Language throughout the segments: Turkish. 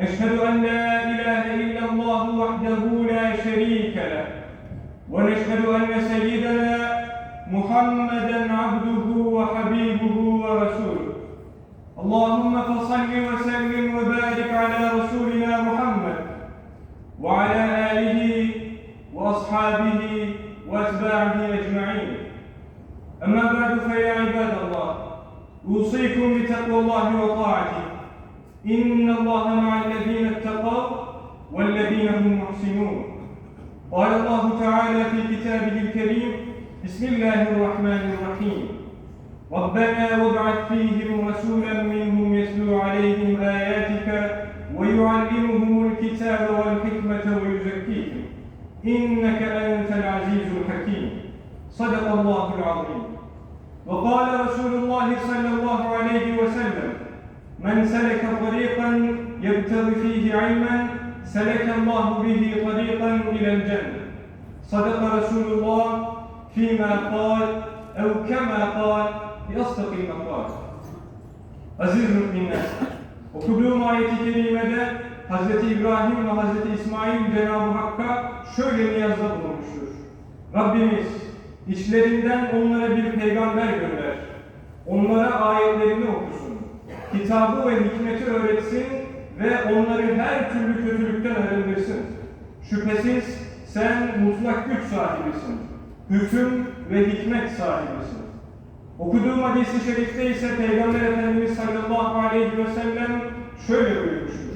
نشهد أن لا إله إلا الله وحده لا شريك له ونشهد أن سيدنا محمدا عبده وحبيبه ورسوله. اللهم فصل وسلم وبارك على رسولنا محمد وعلى آله وأصحابه وأتباعه أجمعين. أما بعد فيا عباد الله أوصيكم بتقوى الله وطاعته. إن الله مع الذين اتقوا والذين هم محسنون. قال الله تعالى في كتابه الكريم بسم الله الرحمن الرحيم. ربنا وابعث فيهم رسولا منهم يتلو عليهم آياتك ويعلمهم الكتاب والحكمة ويزكيهم. إنك أنت العزيز الحكيم. صدق الله العظيم. وقال رسول الله صلى الله عليه وسلم من سلك طريقا يبتغي فيه علما سلك الله به طريقا إلى الجنة صدق رسول الله فيما قال أو كما قال في أصدق المقال Aziz müminler, okuduğum ayeti kerimede Hz. İbrahim ve Hz. İsmail Cenab-ı Hakk'a şöyle niyazda bulunmuştur. Rabbimiz içlerinden onlara bir peygamber gönder. Onlara ayetlerini okusun. Kitabı ve hikmeti öğretsin ve onları her türlü kötülükten arındırsın. Şüphesiz sen mutlak güç sahibisin. Hüküm ve hikmet sahibisin. Okuduğum hadis-i şerifte ise Peygamber Efendimiz sallallahu aleyhi ve sellem şöyle buyurmuştur.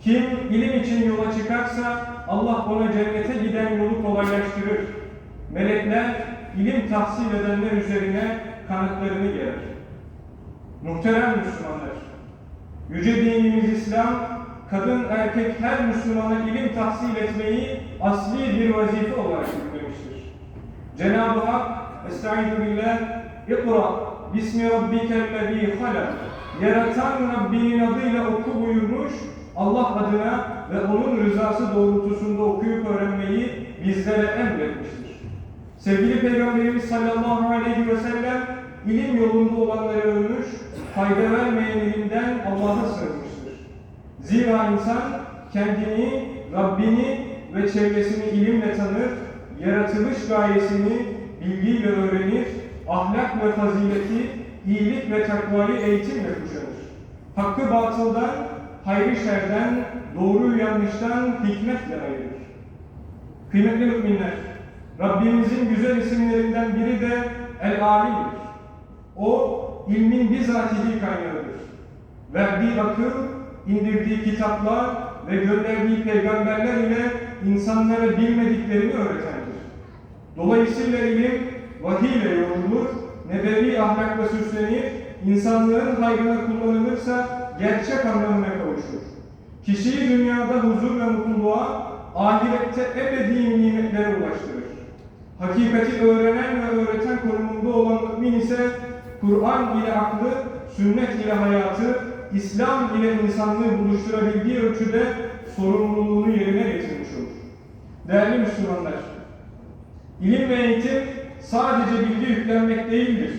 Kim ilim için yola çıkarsa Allah ona cennete giden yolu kolaylaştırır. Melekler ilim tahsil edenler üzerine kanıtlarını gelir. Muhterem Müslümanlar, Yüce dinimiz İslam, kadın erkek her Müslümana ilim tahsil etmeyi asli bir vazife olarak yüklemiştir. Cenab-ı Hak, Estaizu billah, İkra, Bismi Rabbikellezî halak, Yaratan Rabbinin adıyla oku buyurmuş, Allah adına ve onun rızası doğrultusunda okuyup öğrenmeyi bizlere emretmiştir. Sevgili Peygamberimiz sallallahu aleyhi ve sellem ilim yolunda olanları övmüş, fayda vermeyen ilimden Allah'a sığınmıştır. Zira insan kendini, Rabbini ve çevresini ilimle tanır, yaratılış gayesini bilgiyle öğrenir, ahlak ve fazileti, iyilik ve takvayı eğitimle kuşanır. Hakkı batıldan, hayrı şerden, doğruyu yanlıştan hikmetle ayırır. Kıymetli müminler, Rabbimizin güzel isimlerinden biri de El-Alim'dir. O, ilmin bizatihi kaynağıdır. Verdiği akıl, indirdiği kitaplar ve gönderdiği peygamberler ile insanlara bilmediklerini öğretendir. Dolayısıyla ilim vahiy ile yoğrulur, nebevi ahlakla süslenir, insanlığın hayrına kullanılırsa gerçek anlamına kavuşur. Kişiyi dünyada huzur ve mutluluğa, ahirette ebedi nimetlere ulaştırır. Hakikati öğrenen ve öğreten konumunda olan mümin ise Kur'an ile aklı, sünnet ile hayatı, İslam ile insanlığı buluşturabildiği ölçüde sorumluluğunu yerine getirmiş olur. Değerli Müslümanlar, ilim ve eğitim sadece bilgi yüklenmek değildir.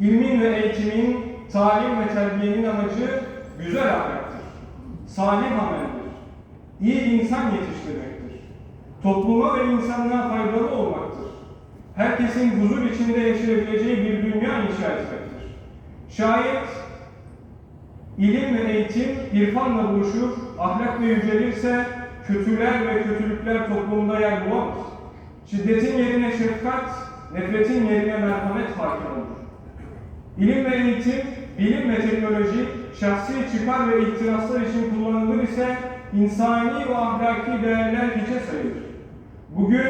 İlmin ve eğitimin, talim ve terbiyenin amacı güzel ahlaktır, salim ameldir, iyi insan yetiştirmektir, topluma ve insanlığa faydalı olmaktır. Herkesin huzur içinde yaşayabileceği bir dünya inşa etmektir. Şayet ilim ve eğitim irfanla buluşur, ahlakla yücelirse kötüler ve kötülükler toplumda yer bulamaz. Şiddetin yerine şefkat, nefretin yerine merhamet hakim olur. İlim ve eğitim, bilim ve teknoloji şahsi çıkar ve ihtiraslar için kullanılır ise insani ve ahlaki değerler hiçe sayılır. Bugün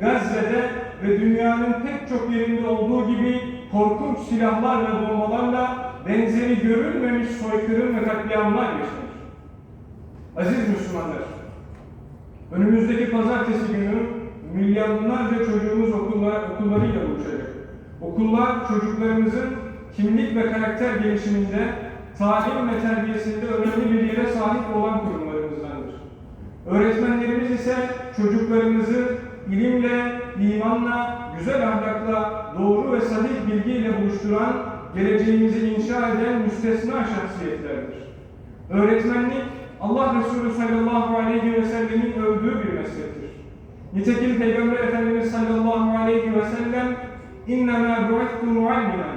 Gazze'de ve dünyanın pek çok yerinde olduğu gibi korkunç silahlar ve bombalarla benzeri görülmemiş soykırım ve katliamlar yaşanır. Aziz Müslümanlar, önümüzdeki pazartesi günü milyonlarca çocuğumuz okullar, okullarıyla buluşacak. Okullar çocuklarımızın kimlik ve karakter gelişiminde, talim ve terbiyesinde önemli bir yere sahip olan kurumlarımızdandır. Öğretmenlerimiz ise çocuklarımızı ilimle, imanla, güzel ahlakla, doğru ve sahih bilgiyle buluşturan, geleceğimizi inşa eden müstesna şahsiyetlerdir. Öğretmenlik, Allah Resulü sallallahu aleyhi ve sellemin övdüğü bir meslektir. Nitekim Peygamber Efendimiz sallallahu aleyhi ve sellem اِنَّمَا بُعِثْتُ مُعَلِّمًا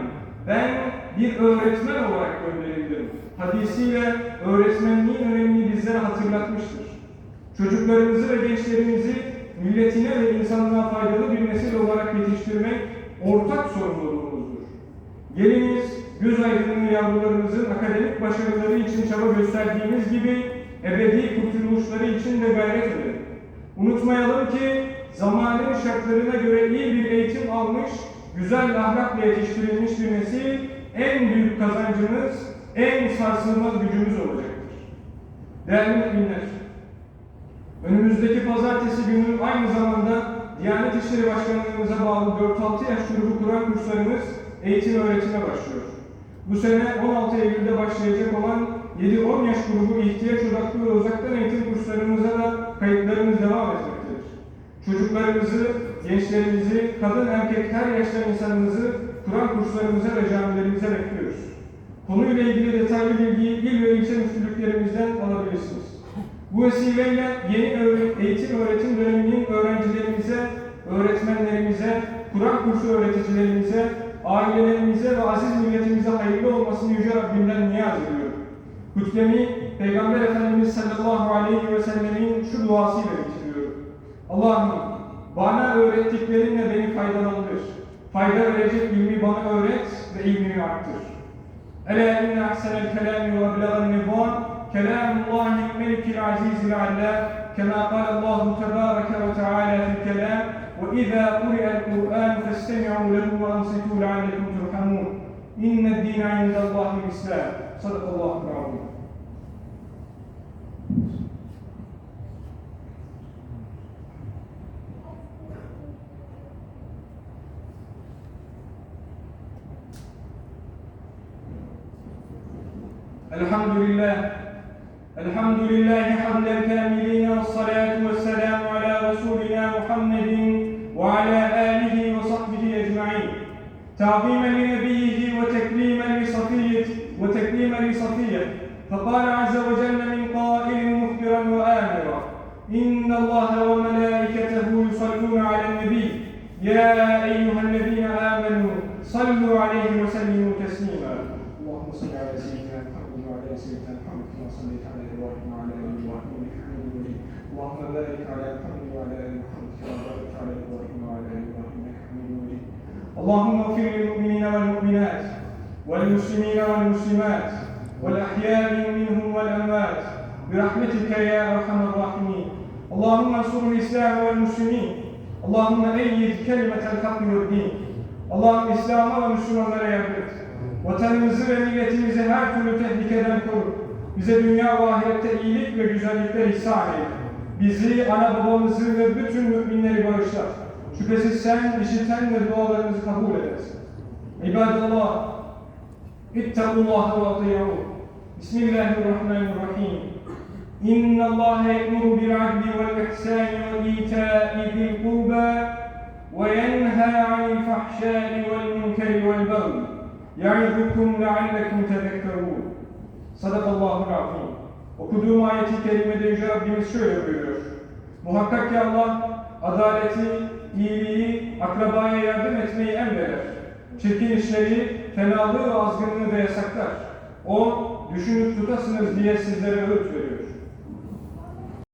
Ben bir öğretmen olarak gönderildim. Hadisiyle öğretmenliğin önemini bizlere hatırlatmıştır. Çocuklarımızı ve gençlerimizi milletine ve insanlığa faydalı bir nesil olarak yetiştirmek ortak sorumluluğumuzdur. Geliniz, göz aydınlığı yavrularımızın akademik başarıları için çaba gösterdiğimiz gibi ebedi kurtuluşları için de gayret edelim. Unutmayalım ki zamanın şartlarına göre iyi bir eğitim almış, güzel ahlakla yetiştirilmiş bir nesil en büyük kazancımız, en sarsılmaz gücümüz olacaktır. Değerli müminler, önümüzdeki pazartesi günü aynı zamanda Diyanet İşleri Başkanlığımıza bağlı 4-6 yaş grubu Kur'an kurslarımız eğitim öğretime başlıyor. Bu sene 16 Eylül'de başlayacak olan 7-10 yaş grubu ihtiyaç odaklı ve uzaktan eğitim kurslarımıza da kayıtlarımız devam etmektedir. Çocuklarımızı, gençlerimizi, kadın erkek her yaştan insanımızı Kur'an kurslarımıza ve camilerimize bekliyoruz. Konuyla ilgili detaylı bilgiyi il ve ilçe müftülüklerimizden alabilirsiniz. Bu vesileyle yeni eğitim öğretim döneminin öğrencilerimize, öğretmenlerimize, Kur'an kursu öğreticilerimize, ailelerimize ve aziz milletimize hayırlı olmasını Yüce Rabbimden niyaz ediyorum. Hutbemi Peygamber Efendimiz sallallahu aleyhi ve sellemin şu duasıyla bitiriyorum. Allah'ım bana öğrettiklerinle beni faydalandır. Fayda verecek ilmi bana öğret ve ilmimi arttır. Ela inne ahsenel kelami ve eblegan nizam كلام الله الملك العزيز العلام كما قال الله تبارك وتعالى في الكلام وإذا قرئ القرآن فاستمعوا له وأنصتوا لعلكم ترحمون. إن الدين عند الله الإسلام. صدق الله العظيم. الحمد لله. الحمد لله حمد الكاملين والصلاة والسلام على رسولنا محمد وعلى آله وصحبه أجمعين. تعظيما لنبيه وتكريما لصفيه وتكريما لصفيه. فقال عز وجل من قائل مخبرا وآمرا إن الله وملائكته يصلون على النبي. يا أيها الذين آمنوا صلوا عليه وسلموا على وعلى آل اللهم بارك على محمد وعلى آل محمد كما باركت على وعلى آل اللهم اغفر للمؤمنين والمؤمنات والمسلمين والمسلمات والأحياء منهم والأموات برحمتك يا أرحم الراحمين. اللهم انصر الإسلام والمسلمين. اللهم أيد كلمة الحق والدين. اللهم إسلام والمسلمين لا يفلت Vatanımızı ve milletimizi her türlü tehlikeden koru. Bize dünya ve iyilik ve güzellikler ihsan eyle. Bizi, ana babamızı ve bütün müminleri bağışla. Şüphesiz sen işiten ve dualarımızı kabul edersin. İbadallah, ittakullah ve atıyavun. Bismillahirrahmanirrahim. İnna Allah yemuru bil adli vel ihsani ve ita'i zil kurba ve yenha anil fahşari vel munkeri vel bagri. يعظكم لعلكم تذكرون صدق الله العظيم Okuduğum ayeti kerimede Yüce Rabbimiz şöyle buyuruyor. Muhakkak ki Allah adaleti, iyiliği, akrabaya yardım etmeyi emreder. Çirkin işleri, fenalığı ve azgınlığı da yasaklar. O düşünüp tutasınız diye sizlere öğüt veriyor.